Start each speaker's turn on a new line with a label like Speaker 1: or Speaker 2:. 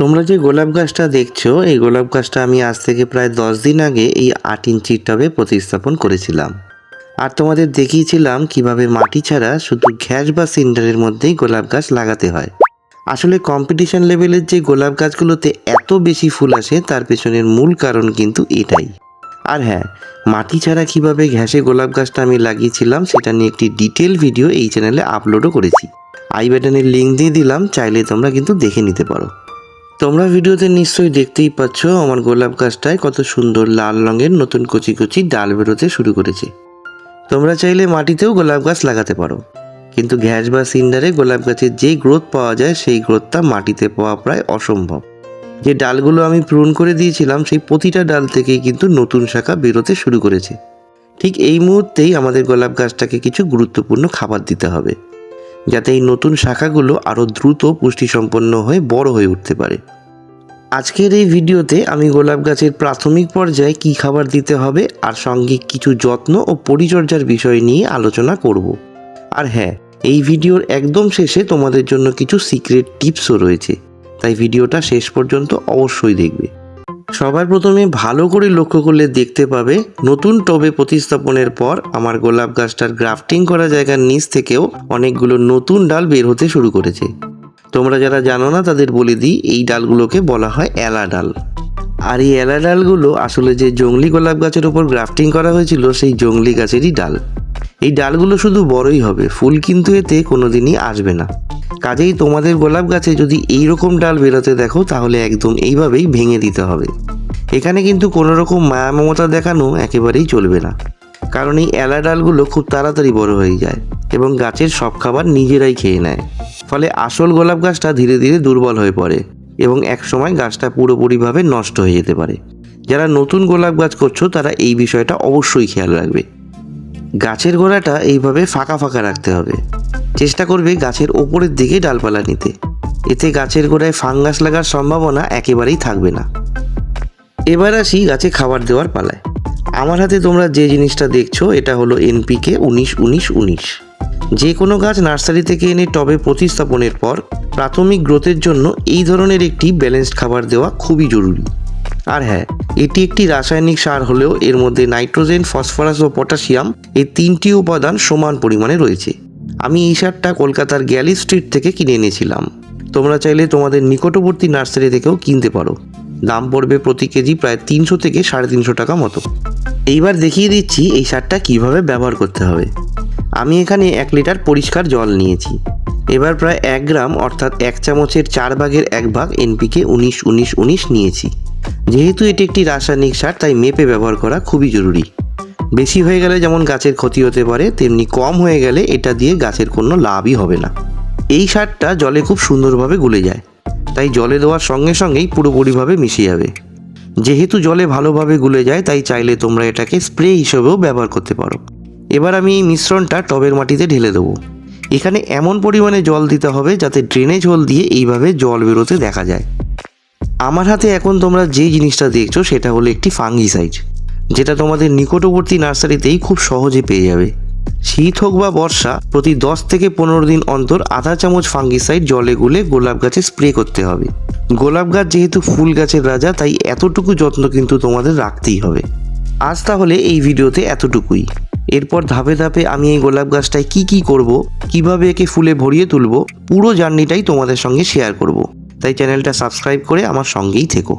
Speaker 1: তোমরা যে গোলাপ গাছটা দেখছ, এই গোলাপ গাছটা আমি আজ থেকে প্রায় দশ দিন আগে এই আট ইঞ্চির টবে প্রতিস্থাপন করেছিলাম। আর তোমাদের দেখিয়েছিলাম কীভাবে মাটি ছাড়া শুধু ঘ্যাস বা সিন্ডারের মধ্যেই গোলাপ গাছ লাগাতে হয়। আসলে কম্পিটিশন লেভেলের যে গোলাপ গাছগুলোতে এত বেশি ফুল আসে, তার পেছনের মূল কারণ কিন্তু এটাই। আর হ্যাঁ মাটি ছাড়া কীভাবে ঘ্যাসে গোলাপ গাছটা আমি লাগিয়েছিলাম, সেটা নিয়ে একটি ডিটেল ভিডিও এই চ্যানেলে আপলোডও করেছি। আই বাটনের লিঙ্ক দিয়ে দিলাম, চাইলে তোমরা কিন্তু দেখে নিতে পারো। তোমরা ভিডিওতে নিশ্চয়ই দেখতেই পাচ্ছ, আমার গোলাপ গাছটায় কত সুন্দর লাল রঙের নতুন কচি কচি ডাল বেরোতে শুরু করেছে। তোমরা চাইলে মাটিতেও গোলাপ গাছ লাগাতে পারো। কিন্তু গ্যাস বা সিন্ডারে গোলাপ গাছের যে গ্রোথ পাওয়া যায়, সেই গ্রোথটা মাটিতে পাওয়া প্রায় অসম্ভব। যে ডালগুলো আমি পূরণ করে দিয়েছিলাম, সেই প্রতিটা ডাল থেকেই কিন্তু নতুন শাখা বেরোতে শুরু করেছে। ঠিক এই মুহূর্তেই আমাদের গোলাপ গাছটাকে কিছু গুরুত্বপূর্ণ খাবার দিতে হবে, যাতে এই নতুন শাখাগুলো আরও দ্রুত পুষ্টিসম্পন্ন হয়ে বড় হয়ে উঠতে পারে। আজকের এই ভিডিওতে আমি গোলাপ গাছের প্রাথমিক পর্যায়ে কী খাবার দিতে হবে, আর সঙ্গে কিছু যত্ন ও পরিচর্যার বিষয় নিয়ে আলোচনা করব। আর হ্যাঁ এই ভিডিওর একদম শেষে তোমাদের জন্য কিছু সিক্রেট টিপসও রয়েছে, তাই ভিডিওটা শেষ পর্যন্ত অবশ্যই দেখবে। সবার প্রথমে ভালো করে লক্ষ্য করলে দেখতে পাবে, নতুন টবে প্রতিস্থাপনের পর আমার গোলাপ গাছটার গ্রাফটিং করা জায়গার নিচ থেকেও অনেকগুলো নতুন ডাল বের হতে শুরু করেছে। তোমরা যারা জানো না, তাদের বলে দিই, এই ডালগুলোকে বলা হয় এলা ডাল। আর এই এলা ডালগুলো আসলে যে জংলি গোলাপ গাছের ওপর গ্রাফটিং করা হয়েছিল, সেই জংলি গাছেরই ডাল। এই ডালগুলো শুধু বড়ই হবে, ফুল কিন্তু এতে কোনোদিনই আসবে না। কাজেই তোমাদের গোলাপ গাছে যদি এই রকম ডাল বেরোতে দেখো, তাহলে একদম এইভাবেই ভেঙে দিতে হবে। এখানে কিন্তু কোনো রকম মায়া মমতা দেখানো একেবারেই চলবে না। কারণ এই এলা ডালগুলো খুব তাড়াতাড়ি বড় হয়ে যায়। এবং গাছের সব খাবার নিজেরাই খেয়ে নেয়। ফলে আসল গোলাপ গাছটা ধীরে ধীরে দুর্বল হয়ে পড়ে এবং একসময় গাছটা পুরোপুরিভাবে নষ্ট হয়ে যেতে পারে। যারা নতুন গোলাপ গাছ করছ, তারা এই বিষয়টা অবশ্যই খেয়াল রাখবে। গাছের গোড়াটা এইভাবে ফাঁকা ফাঁকা রাখতে হবে। চেষ্টা করবে গাছের ওপরের দিকে ডালপালা নিতে। এতে গাছের গোড়ায় ফাঙ্গাস লাগার সম্ভাবনা একেবারেই থাকবে না। এবার আসি গাছে খাবার দেওয়ার পালায়। আমার হাতে তোমরা যে জিনিসটা দেখছ, এটা হলো এনপিকে উনিশ উনিশ উনিশ। যে কোনো গাছ নার্সারি থেকে এনে টবে প্রতিস্থাপনের পর প্রাথমিক গ্রোথের জন্য এই ধরনের একটি ব্যালেন্সড খাবার দেওয়া খুবই জরুরি। আর হ্যাঁ এটি একটি রাসায়নিক সার হলেও এর মধ্যে নাইট্রোজেন, ফসফরাস ও পটাশিয়াম এই তিনটি উপাদান সমান পরিমাণে রয়েছে। আমি এই সারটা কলকাতার গ্যালি স্ট্রিট থেকে কিনে এনেছিলাম। তোমরা চাইলে তোমাদের নিকটবর্তী নার্সারি থেকেও কিনতে পারো। দাম পড়বে প্রতি কেজি প্রায় তিনশো থেকে সাড়ে তিনশো টাকা মতো। এইবার দেখিয়ে দিচ্ছি এই সারটা কীভাবে ব্যবহার করতে হবে। আমি এখানে এক লিটার পরিষ্কার জল নিয়েছি। এবার প্রায় এক গ্রাম অর্থাৎ এক চামচের চার ভাগের এক ভাগ এনপিকে উনিশ উনিশ উনিশ নিয়েছি। যেহেতু এটি একটি রাসায়নিক সার, তাই মেপে ব্যবহার করা খুবই জরুরি। বেশি হয়ে গেলে যেমন গাছের ক্ষতি হতে পারে, তেমনি কম হয়ে গেলে এটা দিয়ে গাছের কোনো লাভই হবে না। এই সারটা জলে খুব সুন্দরভাবে গুলে যায়। তাই জলে দেওয়ার সঙ্গে সঙ্গেই পুরোপুরিভাবে মিশে যাবে। যেহেতু জলে ভালোভাবে গুলে যায়, তাই চাইলে তোমরা এটাকে স্প্রে হিসেবেও ব্যবহার করতে পারো। এবার আমি এই মিশ্রণটা টবের মাটিতে ঢেলে দেবো। এখানে এমন পরিমাণে জল দিতে হবে যাতে ড্রেনেজ হোল দিয়ে এইভাবে জল বেরোতে দেখা যায়। আমার হাতে এখন তোমরা যে জিনিসটা দেখছ সেটা হলো একটি ফাঙ্গিসাইড, যেটা তোমাদের নিকটবর্তী নার্সারিতেই খুব সহজে পেয়ে যাবে। শীত হোক বা বর্ষা, প্রতি দশ থেকে পনেরো দিন অন্তর আধা চামচ ফাঙ্গিসাইড জলে গুলে গোলাপ গাছে স্প্রে করতে হবে। গোলাপ গাছ যেহেতু ফুল গাছের রাজা, তাই এতটুকু যত্ন কিন্তু তোমাদের রাখতেই হবে। আজ তাহলে এই ভিডিওতে এতটুকুই। এরপর ধাপে ধাপে আমি এই গোলাপ গাছটায় কি কি করব, কীভাবে একে ফুলে ভরিয়ে তুলব, পুরো জার্নিটাই তোমাদের সঙ্গে শেয়ার করব। তাই চ্যানেলটা সাবস্ক্রাইব করে আমার সঙ্গেই থেকো।